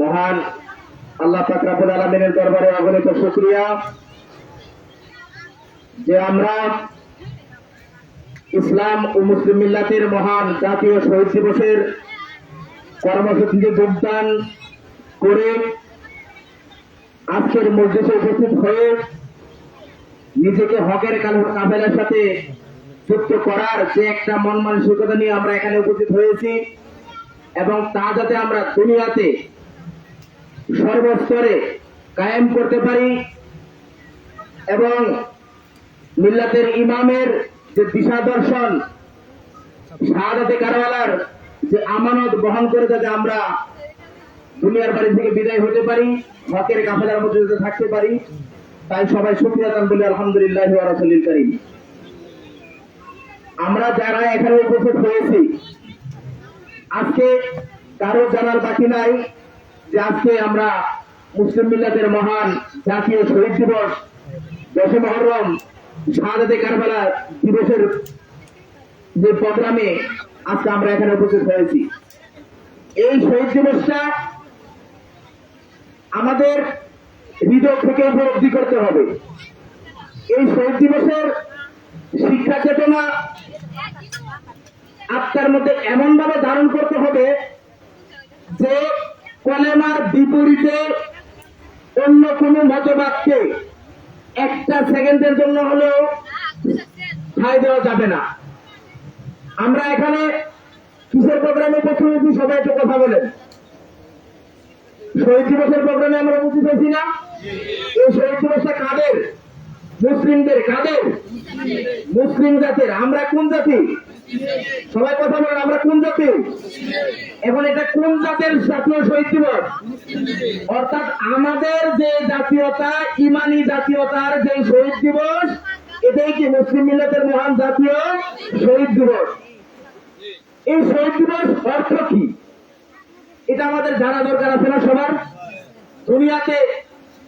মহান আল্লাহ ফাকরাবুল আলমিনের দরবারে অগণিত শুক্রিয়া। যে আমরা ইসলাম ও মুসলিম মিল্লাতের মহান জাতীয় শহীদ দিবসের কর্মসূচিতে যোগদান করে আজকের মসজিদে উপস্থিত হয়ে নিজেকে হকের কাফেলার সাথে যুক্ত করার যে একটা মন মানসিকতা নিয়ে আমরা এখানে উপস্থিত হয়েছি এবং তা যাতে আমরা দুনিয়াতে সর্বস্তরে কায়েম করতে পারি এবং মিল্লাতের ইমামের যে দিশা দর্শন, শাহাদাতে কারওয়ালার যে আমানত বহন করে যাতে আমরা দুনিয়ার বাড়ি থেকে বিদায় হতে পারি, হকের কাফেলার মধ্যে যাতে থাকতে পারি, তাই সবাই শুক্রিয়া দান বলি আলহামদুলিল্লাহ রাসুলিল করিম। আমরা যারা এখানে উপস্থিত হয়েছি, আজকে কারও জানার বাকি নাই। যে আজকে আমরা মুসলিম মিল্লাতের মহান জাতীয় শহীদ দিবস দশে মহরম, শাহাদাতে কারবালা দিবসের যে প্রোগ্রামে আজকে আমরা এখানে উপস্থিত হয়েছি। এই শহীদ দিবসটা আমাদের হৃদয় থেকে উপলব্ধি করতে হবে। এই শহীদ দিবসের শিক্ষা চেতনা আত্মার মধ্যে এমন ভাবে ধারণ করতে হবে যে কলেমার বিপরীতে অন্য কোনো মতবাদকে একটা সেকেন্ডের জন্য হলেও ঠাই দেওয়া যাবে না। আমরা এখানে কিসের প্রোগ্রামে হয়েছি সবাই একটু কথা বলেন। শহীদ দিবসের প্রোগ্রামে আমরা উপস্থিত হয়েছি না? এই শহীদ দিবসটা কাদের? মুসলিমদের, কাদের? মুসলিম জাতির। আমরা কোন জাতি? সবাই কথা বলেন, আমরা কোন জাতি? এখন এটা কোন জাতের জাতীয় শহীদ দিবস? অর্থাৎ আমাদের যে জাতীয়তা, ইমানি জাতীয়তার যে শহীদ দিবস, এটাই কি মুসলিম মিল্লাতের মহান জাতীয় শহীদ দিবস? এই শহীদ দিবস অর্থ কি? এটা আমাদের জানা দরকার আছে না সবার? দুনিয়াতে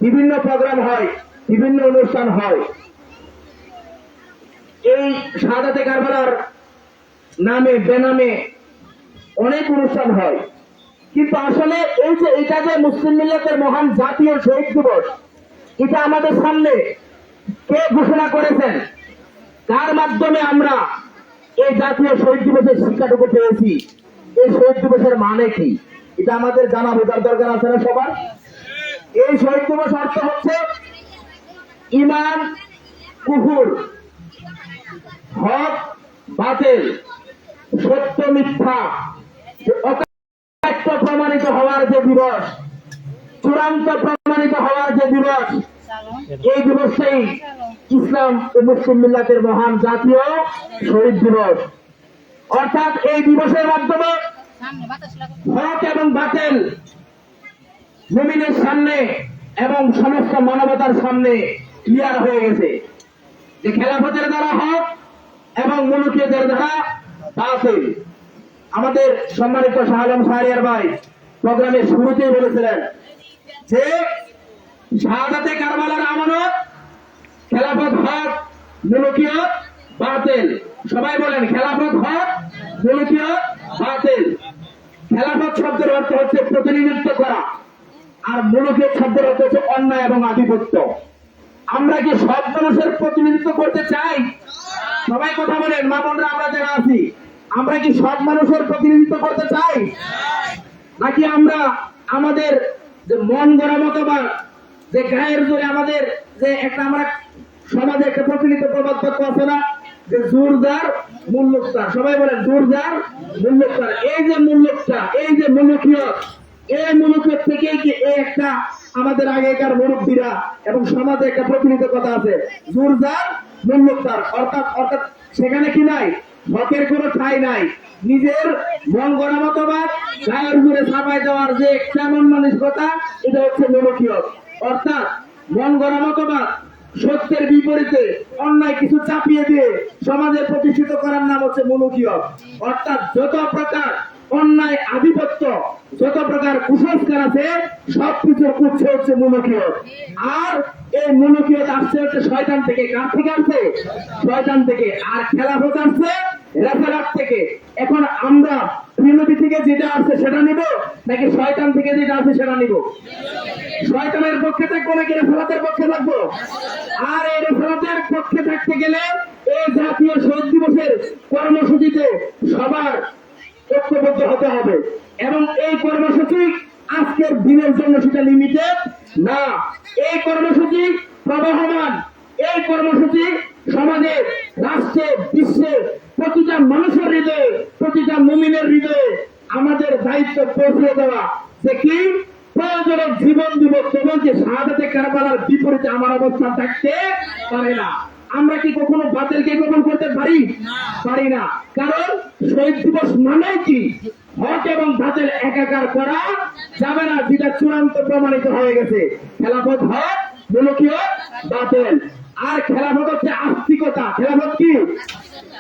বিভিন্ন প্রোগ্রাম হয়, বিভিন্ন অনুষ্ঠান হয়। এই সাদাতে কারবালার নামে, বেনামে অনেক অনুষ্ঠান হয়। কিন্তু আসলে এই যে এটা যে মুসলিম মিল্লাতের মহান জাতীয় শহীদ দিবস, এটা আমাদের সামনে কে ঘোষণা করেছেন? কার মাধ্যমে আমরা এই জাতীয় শহীদ দিবসের শিক্ষাটুকু পেয়েছি? এই শহীদ দিবসের মানে কি? এটা আমাদের জানা বোঝার দরকার আছে না সবার? এই শহীদ দিবস অর্থ হচ্ছে ইমান কুহুর হক, বাতিল। সত্য মিথ্যা। প্রমাণিত হওয়ার যে দিবস, চূড়ান্ত প্রমাণিত হওয়ার যে দিবস, এই দিবসটাই ইসলাম ও মুসলিম মিল্লাতের মহান জাতীয় শহীদ দিবস। অর্থাৎ এই দিবসের মাধ্যমে হক এবং বাতিল মুমিনের সামনে এবং সমস্ত মানবতার সামনে ক্লিয়ার হয়ে গেছে। যে খেলাফতের দ্বারা হক এবং মুলুকিয়দের দ্বারা বাতিল আমাদের সম্মানিত শাহ আলম শাহরিয়ার ভাই প্রোগ্রামের শুরুতেই বলেছিলেন যে শাহাদাতে কারবালার আমানত, খেলাফত হক, মুলুকিয়ত, বাতিল। সবাই বলেন, খেলাফত হক, মুলুকিয়ত, বাতিল। খেলাফত শব্দের অর্থ হচ্ছে প্রতিনিধিত্ব করা, আর মুলুকিয়ত শব্দের অর্থ হচ্ছে অন্যায় এবং আধিপত্য। আমরা কি সব মানুষের প্রতিনিধিত্ব করতে চাই? সবাই কথা বলেন, মা বোনরা, আমরা যারা আছি, আমরা কি সব মানুষের প্রতিনিধিত্ব করতে চাই? নাকি আমরা আমাদের যে মন গড়া মতবাদ যে গায়ের জোরে আমাদের যে একটা আমরা সমাজে একটা প্রচলিত প্রবাদ বাক্য আছে না? যে জোর যার সবাই বলেন জোর যার এই যে মূল্যকটা এই যে মূল্যকীয় এই মূল্যকের থেকেই কি এই একটা আমাদের আগেকার মুরব্বীরা এবং সমাজে একটা প্রচলিত কথা আছে জোর যার মূল্যক অর্থাৎ অর্থাৎ সেখানে কি নাই? হকের কোনো ঠাই নাই। নিজের মন গড়া মতবাদ, গায়ের জুড়ে ছাপাই দেওয়ার যে কেমন মানসিকতা এটা হচ্ছে মূলকীয় অর্থাৎ মন গড়া মতবাদ, সত্যের বিপরীতে অন্যায় কিছু চাপিয়ে দিয়ে সমাজে প্রতিষ্ঠিত করার নাম হচ্ছে মূলকীয় অর্থাৎ যত প্রকার অন্যায় আধিপত্য যত প্রকার কুসংস্কার আছে সবকিছুর উৎস হচ্ছে মূলকীয় আর এই মূলকীয় আসছে হচ্ছে শয়তান থেকে। কার থেকে আসছে? শয়তান থেকে। আর খেলাফত আসছে রেফারাত থেকে। এখন আমরা প্রিয়নবী থেকে যেটা আছে সেটা নিব, নাকি শয়তান থেকে যেটা আছে সেটা নিব? শয়তানের পক্ষে থাকব নাকি রেফালাতের পক্ষে থাকব? আর এই রেফালাতের পক্ষে থাকতে গেলে এই জাতীয় শহীদ দিবসের কর্মসূচিতে সবার ঐক্যবদ্ধ হতে হবে। এবং এই কর্মসূচি আজকের দিনের জন্য সেটা লিমিটেড না। এই কর্মসূচি প্রবহমান। এই কর্মসূচি সমাজে, রাষ্ট্রে, বিশ্বে প্রতিটা মানুষের হৃদয়ে, প্রতিটা মুমিনের হৃদয়ে আমাদের দায়িত্ব পৌঁছে দেওয়া। যে কি? প্রয়োজনে জীবন দিব তবু যে শাহাদাতে কারবালার বিপরীতে আমার অবস্থান থাকতে পারে না। আমরা কি কখনো বাতিলকে গ্রহণ করতে পারি? পারি না। কারণ শহীদ দিবস মানে কি? হক এবং বাতিল একাকার করা যাবে না। যেটা চূড়ান্ত প্রমাণিত হয়ে গেছে। খেলাফত হক মুলকীয় বাতিল। আর খেলাফত হচ্ছে আস্তিকতা। খেলাফত কি?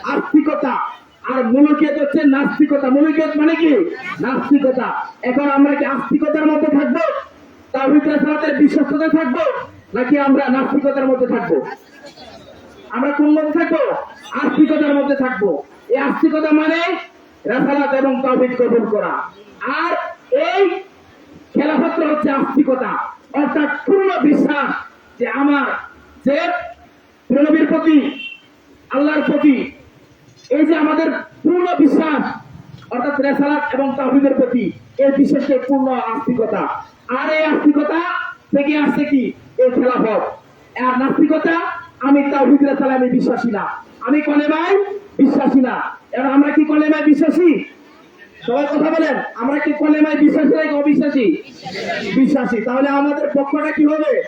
আস্তিকতা। আর মুলকিয়ত হচ্ছে নাস্তিকতা। মুলকিয়ত মানে কি? নাস্তিকতা। এখন আমরা কি আস্তিকতার মধ্যে থাকব? তাহিদ রাসালাতের বিশ্বস্ততা থাকব? নাকি আমরা নাস্তিকতার মধ্যে থাকব? আমরা কোন মধ্যে থাকব? আস্তিকতার মধ্যে থাকব। এই আস্তিকতা মানে রাসালাত এবং তাহিদ কবুল করা। আর এই খেলাফত হচ্ছে আস্তিকতা। অর্থাৎ পূর্ণ বিশ্বাস যে আমার, যে প্রণবীর প্রতি, আল্লাহর প্রতি, এই যে আমাদের পূর্ণ বিশ্বাস, অর্থাৎ রেসালাত এবং তাহিদের প্রতি, এই বিশেষে পূর্ণ আস্তিকতা। আর এই আস্তিকতা থেকে আসছে কি? এই খেলাফত। আর নাস্তিকতা আমি তাহিদ রেসালা আমি বিশ্বাসী না। আমি কলে কলেমায় বিশ্বাসী না। এবার আমরা কি কলেমায় বিশ্বাসী? সবাই কথা বলেন। আমরা কি কলেমায় বিশ্বাসী নাকি অবিশ্বাসী? বিশ্বাসী। তাহলে আমাদের পক্ষটা কি হবে?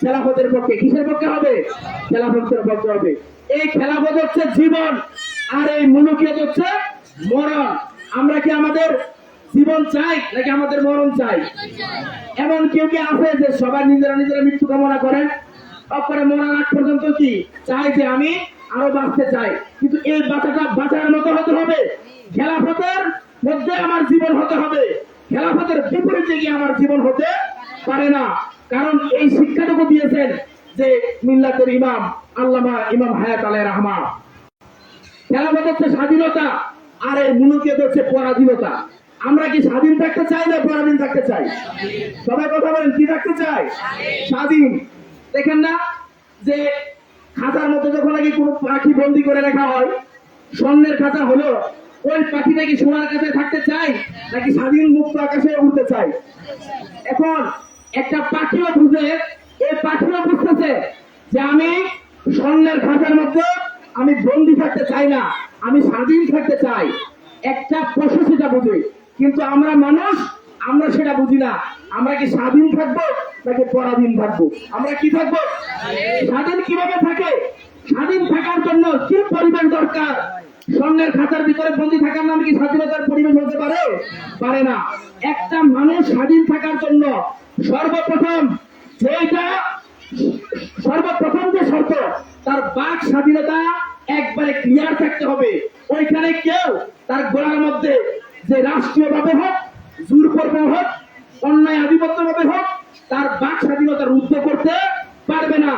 খেলাফতের পক্ষে। কিসের পক্ষে হবে? খেলাফতের পক্ষে হবে। এই খেলাফত হচ্ছে জীবন, আর এই মুলুকিয়ত হচ্ছে মরণ। আমরা কি আমাদের জীবন চাই নাকি আমাদের মরণ চাই? এমন কেউ কি আছে যে সবাই নিজেরা নিজেরা মৃত্যু কামনা করেন? অপরে মরার আগ পর্যন্ত কি? চাই যে আমি আরও বাঁচতে চাই। কিন্তু এই বাঁচাটা বাঁচার মতো হতে হবে। খেলাফতের মধ্যে আমার জীবন হতে হবে। খেলাফতের বিপরীতে গিয়ে আমার জীবন হতে পারে না। কারণ এই শিক্ষাটুকু দিয়েছেন যে মিল্লাতের ইমাম, আল্লামা ইমাম হায়াত আলাই রহমা। খেলাফত হচ্ছে স্বাধীনতা, আর এই মুলুকিয়ত হচ্ছে পরাধীনতা। আমরা কি স্বাধীন থাকতে চাই না পরাধীন থাকতে চাই? সবাই কথা বলেন, কি থাকতে চাই? স্বাধীন। দেখেন না যে খাঁচার মধ্যে যখন নাকি কোনো পাখি বন্দি করে রাখা হয়, স্বর্ণের খাঁচা হলো, ওই পাখিটা কি সোনার কাছে থাকতে চাই নাকি স্বাধীন মুক্ত আকাশে উঠতে চাই এখন একটা পাখিও বুঝে এই পাখিও বুঝতেছে যে আমি স্বর্ণের খাঁচার মধ্যে আমি বন্দি থাকতে চাই না, আমি স্বাধীন থাকতে চাই। একটা পশু সেটা বুঝে, কিন্তু আমরা মানুষ, আমরা সেটা বুঝি না। আমরা কি স্বাধীন থাকব? নাকি পরাধীন থাকব। আমরা কি থাকব? স্বাধীন কীভাবে থাকে? স্বাধীন থাকার জন্য কি পরিবেশ দরকার? স্বর্ণের খাতার ভিতরে বন্দী থাকার নাম কি স্বাধীনতার পরিবেশ হতে পারে? পারে না। একটা মানুষ স্বাধীন থাকার জন্য সর্বপ্রথম যেটা সর্বপ্রথম যে শর্ত, তার বাক স্বাধীনতা একবারে ক্লিয়ার থাকতে হবে। ওইখানে কেউ তার গোড়ার মধ্যে যে রাষ্ট্রীয় ভাবে হোক, জোরপূর্বক হোক, অন্যায় আধিপত্য ভাবে হোক তার বাক স্বাধীনতা রুদ্ধ করতে পারবে না।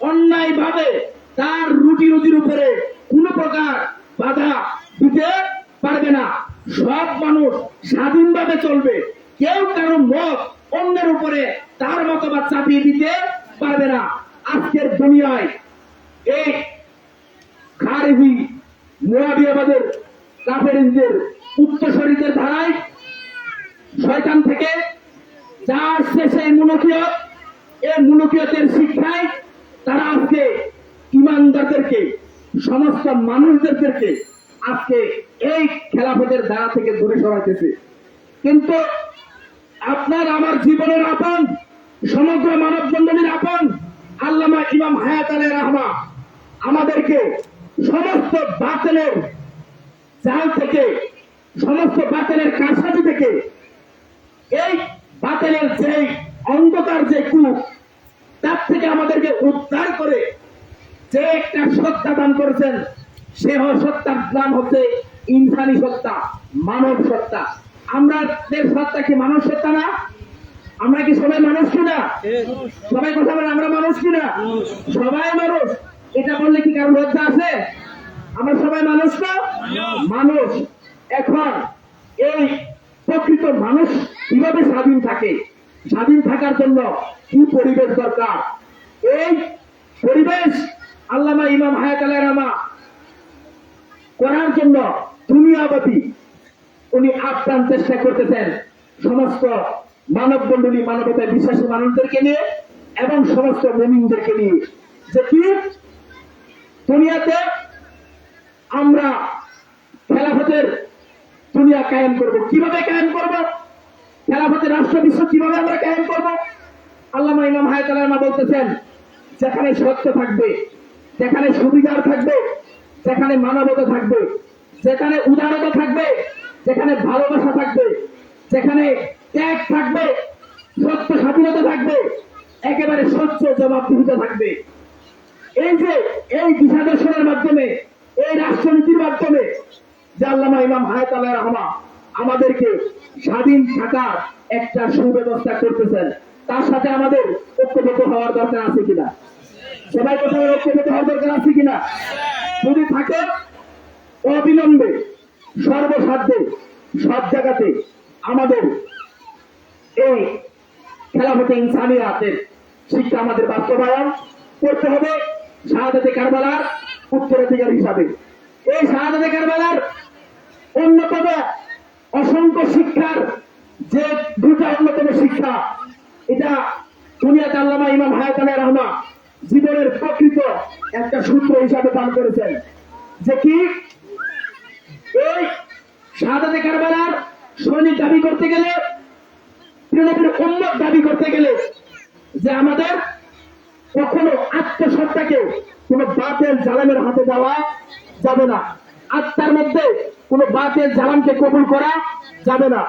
অন্যায় ভাবে তার রুটি রুটির উপরে কোন প্রকার বাধা দিতে পারবে না। সব মানুষ স্বাধীনভাবে চলবে কেউ কারও মত অন্যের উপরে তার মতবাদ চাপিয়ে দিতে পারবে না আজকের দুনিয়ায় এই খারেজি মোয়াবিয়াবাদের কাফেরিনদের উত্তরসরীদের ধারায় শয়তান থেকে যা আসছে সেই মুলকীয়ত এই মুলকীয়তের শিক্ষায় তারা আজকে ইমানদারদেরকে সমস্ত মানুষদেরকে আজকে এই খেলাফতের দ্বারা থেকে দূরে সরাইতেছে। কিন্তু আপনার আমার জীবনের আপন, সমগ্র মানব মন্ডলীর আপন আল্লামা ইমাম হায়াত আলী রহমা আমাদেরকে সমস্ত বাতিলের জাল থেকে, সমস্ত বাতিলের কাছাকাছি থেকে, এই বাতিলের যে অন্ধকার যে কূপ, তার থেকে আমাদেরকে উদ্ধার করে যে একটা সত্তা দান করেছেন সে সত্তার নাম হচ্ছে ইনসানি সত্তা, মানব সত্তা। আমরা সত্তা কি মানব সত্তা না? আমরা কি সবাই মানুষ কিনা সবাই কথা বলে আমরা মানুষ কিনা সবাই মানুষ। এটা বললে কি কারণ লজ্জা আছে? আমরা সবাই মানুষ না? মানুষ। এখন এই প্রকৃত মানুষ কীভাবে স্বাধীন থাকে? স্বাধীন থাকার জন্য কি পরিবেশ দরকার? এই পরিবেশ আল্লামা ইমাম হায়াত আলাই রামা করার জন্য দুনিয়াবাদী। উনি আপ্রাণ চেষ্টা করতেছেন সমস্ত মানব মন্ডলী মানবতায় বিশ্বাসী মানুষদেরকে নিয়ে এবং সমস্ত মমিনদেরকে নিয়ে। যে কি? দুনিয়াতে আমরা খেলাফতের দুনিয়া কায়েম করব। কীভাবে কায়েম করব? খেলাফতের রাষ্ট্র বিশ্ব কীভাবে আমরা কায়েম করব? আল্লামা ইমাম হায়াতালামা বলতেছেন, যেখানে সত্য থাকবে, যেখানে সুবিধার থাকবে যেখানে মানবতা থাকবে, যেখানে উদারতা থাকবে, যেখানে ভালোবাসা থাকবে, যেখানে ত্যাগ থাকবে, সত্য স্বাধীনতা থাকবে, একেবারে স্বচ্ছ জবাবদিহিতা থাকবে। এই যে এই দিশা দর্শনের মাধ্যমে, এই রাষ্ট্রনীতির মাধ্যমে যে আল্লামা ইমাম হায়াত আল্লাহ রহমা আমাদেরকে স্বাধীন থাকার একটা সুব্যবস্থা করতেছেন, তার সাথে আমাদের ঐক্যবদ্ধ হওয়ার দরকার আছে কিনা? সবাই কোথাও ঐক্যবদ্ধ হওয়ার দরকার আছে কিনা? যদি থাকে, অবিলম্বে, সর্বসাধ্যে, সব জায়গাতে আমাদের এই খেলাফতে ইনসানিয়াতের শিক্ষা আমাদের বাস্তবায়ন করতে হবে। শাহাদাতে কারবালার উত্তরাধিকার হিসাবে। এই শাহাদাতে কারবালার অন্যতম অসংখ্য শিক্ষার যে দুটা অন্যতম শিক্ষা, এটা দুনিয়াতে আল্লামা ইমাম হায়াত আলাই রহমা জীবনের প্রকৃত একটা সূত্র হিসাবে দান করেছেন। যে কি? এই শাহাদাতে কারবালার সৈনিক দাবি করতে গেলে দাবি করতে গেলে যে আমাদের কখনো আত্মসত্তাকে কোন বাতের জালামের হাতে দেওয়া যাবে না। আত্মার মধ্যে কোন বাতের জালামকে কবুল করা যাবে না।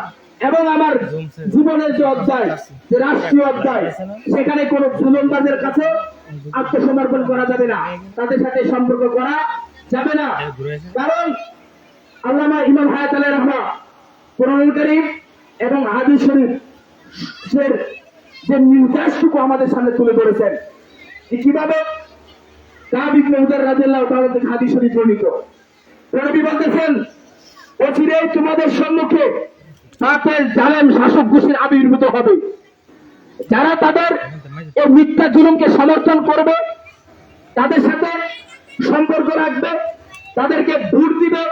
এবং আমার জীবনের যে অধ্যায় যে রাষ্ট্রীয় অধ্যায় সেখানে কোন জুলমবাজের কাছে আত্মসমর্পণ করা যাবে না। তাদের সাথে সম্পর্ক করা যাবে না। কারণ আল্লামা ইমাম হায়াত আলাই রহমা কোরআন করিম এবং হাদিস শরীফ এর যে নির্দেশটুকু আমাদের সামনে তুলে ধরেছেন কীভাবে কাব ইবনে উদার রাদিয়াল্লাহু তাআলা থেকে হাদিস শরীফ বর্ণিত। নবী বলতেছেন অচিরেই তোমাদের সম্মুখে তাতে জালেম শাসক গোষ্ঠীর আবির্ভূত হবে। যারা তাদের এই মিথ্যা জুলুমকে সমর্থন করবে, তাদের সাথে সম্পর্ক রাখবে, তাদেরকে ভোট দিবে,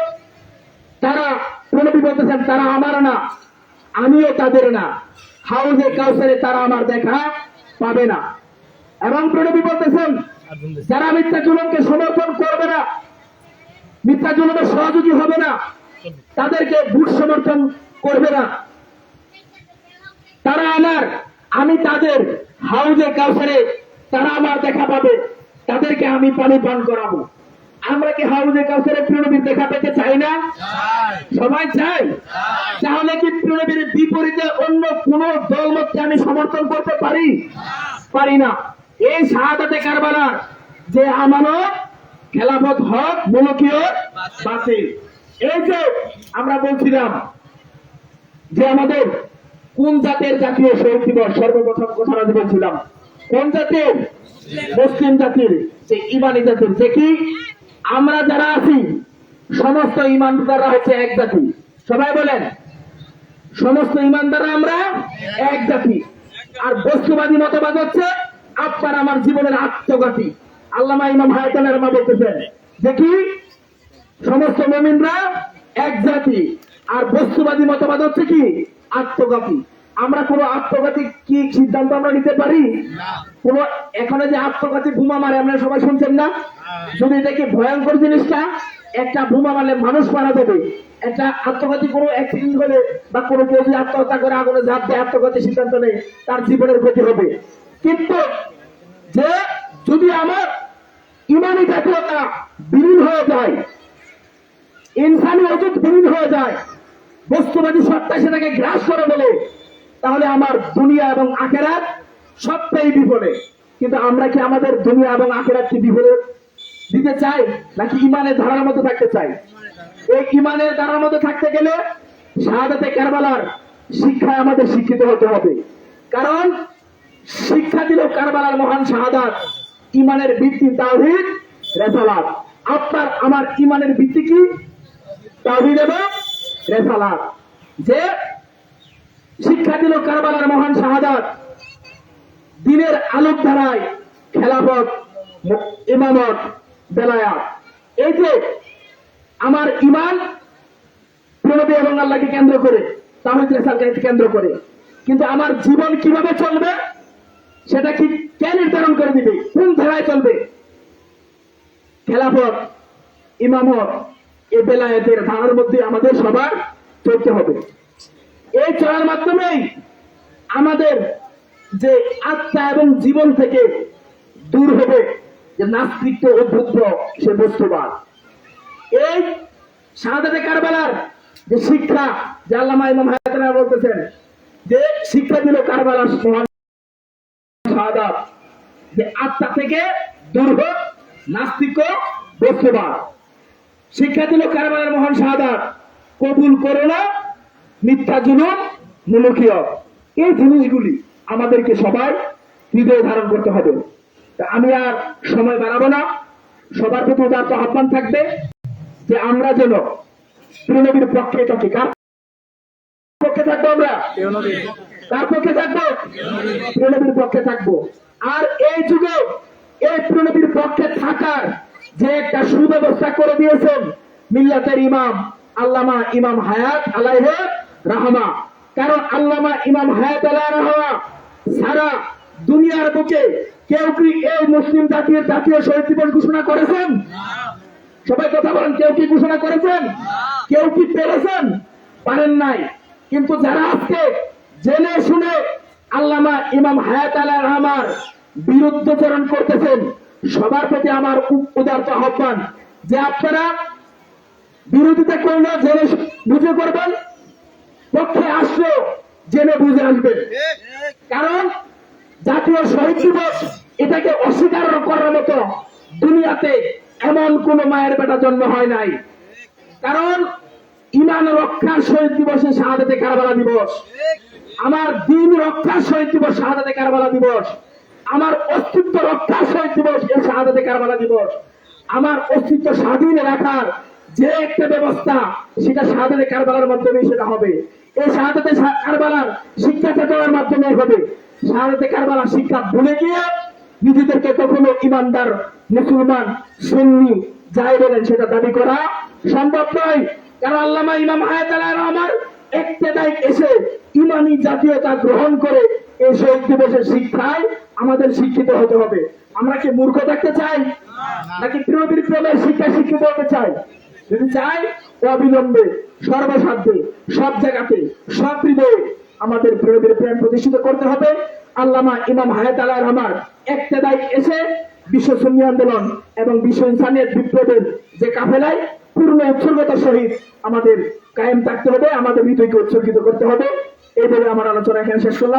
তারা প্রণবী বলতেছেন তারা আমার না, আমিও তাদের না। হাউজে কাউসারে তারা আমার দেখা পাবে না। এবং প্রণবী বলতেছেন যারা মিথ্যা জুলুমকে সমর্থন করবে না, মিথ্যা জুলুমের সহযোগী হবে না, তাদেরকে ভোট সমর্থন করবে না। তারা আমার আমি তাদের হাউজে কাউসারে তারা আমার দেখা পাবে। তাদেরকে আমি পানি পান করাবো। আমরা কি হাউজে কাউসারে প্রণবীর দেখা পেতে চাই না? সবাই চাই? তাহলে কি প্রণবীর বিপরীতে অন্য কোন দলমতকে আমি সমর্থন করতে পারি? পারি না। এই শাহাদাতে কারবালার যে আমানত খেলাফত হক মুলকীয় বাতিল। এই যে আমরা বলছিলাম যে আমাদের কোন জাতের জাতীয় শহীদ দিবস সর্বপ্রথম কথাটা বলছিলাম কোন জাতির? মুসলিম জাতির। যে ইমানি জাতির। যে কি? আমরা যারা আছি, সমস্ত ইমানদাররা হচ্ছে এক জাতি। সবাই বলেন, সমস্ত ইমানদাররা আমরা এক জাতি। আর বস্তুবাদী মতবাদ হচ্ছে, আপনার আমার জীবনের আত্মঘাতী। আল্লামা ইমাম হায়াতালের মা বলতেছেন, যে কি? সমস্ত মমিনরা এক জাতি। আর বস্তুবাদী মতবাদ হচ্ছে কি? আত্মঘাতী। আমরা কোন আত্মঘাতী কি সিদ্ধান্ত আমরা নিতে পারি? কোন এখানে যে আত্মঘাতী বোমা মারে আপনারা সবাই শুনছেন না? যদি দেখি ভয়ঙ্কর জিনিসটা? একটা বোমা মারলে মানুষ মারা যাবে। একটা আত্মঘাতী কোনো অ্যাক্সিডেন্ট হলে বা কোনো কেউ যদি আত্মহত্যা করে আগুনে ঝাঁপ দিয়ে আত্মঘাতী সিদ্ধান্ত নেই তার জীবনের ক্ষতি হবে। কিন্তু যে যদি আমার ইমানি জাতীয়তা বিলীন হয়ে যায় ইনসানি অজুত বিলীন হয়ে যায় বস্তুবাদী সত্তা সেটাকে গ্রাস করে বলে, তাহলে আমার দুনিয়া এবং আখেরাত সবটাই বিপদে কিন্তু আমরা কি আমাদের দুনিয়া এবং আখেরাত কি বিপদে দিতে চাই নাকি ইমানের ধারার মধ্যে থাকতে চাই? এই ইমানের ধারার মধ্যে থাকতে গেলে শাহাদাতে কারবালার শিক্ষায় আমাদের শিক্ষিত হতে হবে। কারণ শিক্ষা দিল কারবালার মহান শাহাদাত, ইমানের ভিত্তি তাওহীদ, রেসালাত। আপনার, আমার ইমানের ভিত্তি কি? তাওহীদ এবং রেসালাত যে শিক্ষা দিল কারবালার মহান শাহাদাত, দিনের আলোক ধারায় খেলাফত ইমামত, বেলায়াত। এই যে আমার ইমান প্রণবী এবং আল্লাহকে কেন্দ্র করে তাহিদ কেন্দ্র করে। কিন্তু আমার জীবন কীভাবে চলবে, সেটা কি কে নির্ধারণ করে দিবে? কোন ধারায় চলবে? খেলাফত, ইমামত এ বেলায়েতের ধারার মধ্যে আমাদের সবার চলতে হবে। এই চলার মাধ্যমেই আমাদের যে আত্মা এবং জীবন থেকে দূর হবে, যে উদ্বুদ্ধ সে বস্তুবাদ। এই যে শিক্ষা যে আল্লামা ইমাম বলতেছেন, যে শিক্ষা দিল যে আত্মা থেকে দূর হোক, বস্তুবাদ। শিক্ষা দিল কারবালার মহান শাহাদাত। কবুল করো না, মিথ্যা জুলুম মুলুকীয় এই জিনিসগুলি আমাদেরকে সবাই হৃদয়ে ধারণ করতে হবে। আমি আর সময় বাড়াবো না। সবার প্রতি উদার্ত আহ্বান থাকবে যে আমরা যেন তৃণবীর পক্ষে থাকি কার পক্ষে থাকব আমরা? কার পক্ষে থাকব? তৃণবীর পক্ষে থাকব। আর এই যুগে এই তৃণবীর পক্ষে থাকার যে একটা সুব্যবস্থা করে দিয়েছেন মিল্লাতের ইমাম আল্লামা ইমাম হায়াত আলাইহ রাহমা। কারণ আল্লামা ইমাম হায়াত আলাহ রাহমা সারা দুনিয়ার বুকে কেউ কি এই মুসলিম জাতির জাতীয় শহীদ দিবস ঘোষণা করেছেন? সবাই কথা বলেন, কেউ কি ঘোষণা করেছেন? কেউ কি পেরেছেন? পারেন নাই। কিন্তু যারা আজকে জেনে শুনে আল্লামা ইমাম হায়াত আলাহ রহমার বিরুদ্ধচরণ করতেছেন সবার প্রতি আমার উ- উদারত আহ্বান যে আপনারা বিরোধিতা করলে জেনে বুঝে করবেন, পক্ষে আসলো জেনে বুঝে আসবেন। কারণ জাতীয় শহীদ দিবস এটাকে অস্বীকার করার মতো দুনিয়াতে এমন কোন মায়ের বেটা জন্ম হয় নাই। কারণ ইমান রক্ষার শহীদ দিবসে শাহাদাতে কারবালা দিবস। আমার দিন রক্ষার শহীদ দিবস, শাহাদাতে কারবালা দিবস। আমার অস্তিত্ব রক্ষার শহীদ দিবস, এই শাহাদাতে কারবালা দিবস। আমার অস্তিত্ব স্বাধীন রাখার যে একটা ব্যবস্থা, সেটা শাহাদাতে কারবালার মাধ্যমে সেটা হবে। এই শাহাদাতে কারবালার শিক্ষা চেতনার মাধ্যমে হবে। শাহাদাতে কারবালার শিক্ষা ভুলে গিয়ে নিজেদেরকে কখনো ইমানদার, মুসলমান, সুন্নি, যাই বলেন সেটা দাবি করা সম্ভব নয়। কারণ আল্লামা ইমাম হায়াত আলাহ রহমান একতেদায় এসে ইমানি জাতীয়তা গ্রহণ করে এই শহীদ দিবসের শিক্ষায় আমাদের শিক্ষিত হতে হবে। আমরা কি মূর্খ থাকতে চাই? নাকি প্রিয়বীর প্রেমের শিক্ষা শিক্ষিত হতে চাই? যদি চাই অবিলম্বে, সর্বসাধ্যে, সব জায়গাতে, সব হৃদয়ে আমাদের প্রিয়বীর প্রেম প্রতিষ্ঠিত করতে হবে। আল্লামা ইমাম হায়াত আলাহ রহমান একতেদায় এসে বিশ্ব সুন্নি আন্দোলন এবং বিশ্ব ইনসানিয়ত বিপ্লবের যে কাফেলায় পূর্ণ উৎসর্গতার সহিত আমাদের কায়েম থাকতে হবে, আমাদের হৃদয়কে উৎসর্গিত করতে হবে। এই বলে আমার আলোচনা এখানে শেষ করলাম।